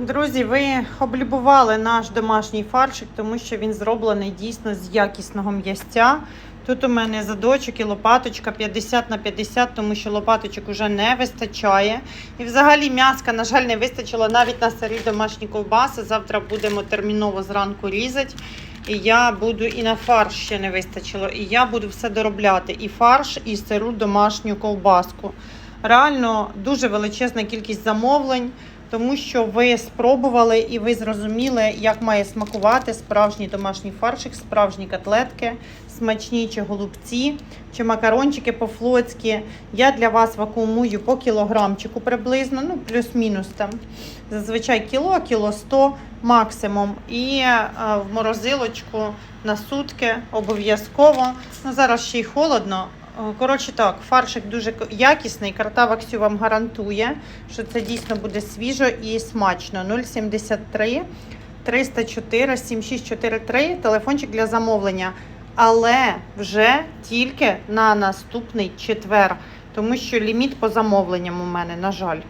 Друзі, ви облюбували наш домашній фаршик, тому що він зроблений дійсно з якісного м'ястя. Тут у мене задочок і лопаточка 50 на 50, тому що лопаточок уже не вистачає. І взагалі м'яска, на жаль, не вистачило навіть на старі домашні ковбаси. Завтра будемо терміново зранку різати. І я буду і на фарш ще не вистачило. І я буду все доробляти. І фарш, і сиру домашню ковбаску. Реально дуже величезна кількість замовлень, тому що ви спробували і ви зрозуміли, як має смакувати справжній домашній фаршик, справжні котлетки, смачні чи голубці, чи макарончики по-флотськи. Я для вас вакуумую по кілограмчику приблизно, ну плюс-мінус там. Зазвичай кіло, кіло 100 максимум. І е, в морозилочку на сутки обов'язково. Ну, зараз ще й холодно. Е, Коротше так, фаршик дуже якісний. Карта Ваксю вам гарантує, що це дійсно буде свіжо і смачно. 073 304 7643, телефончик для замовлення. Але вже тільки на наступний четвер, тому що ліміт по замовленням у мене, на жаль.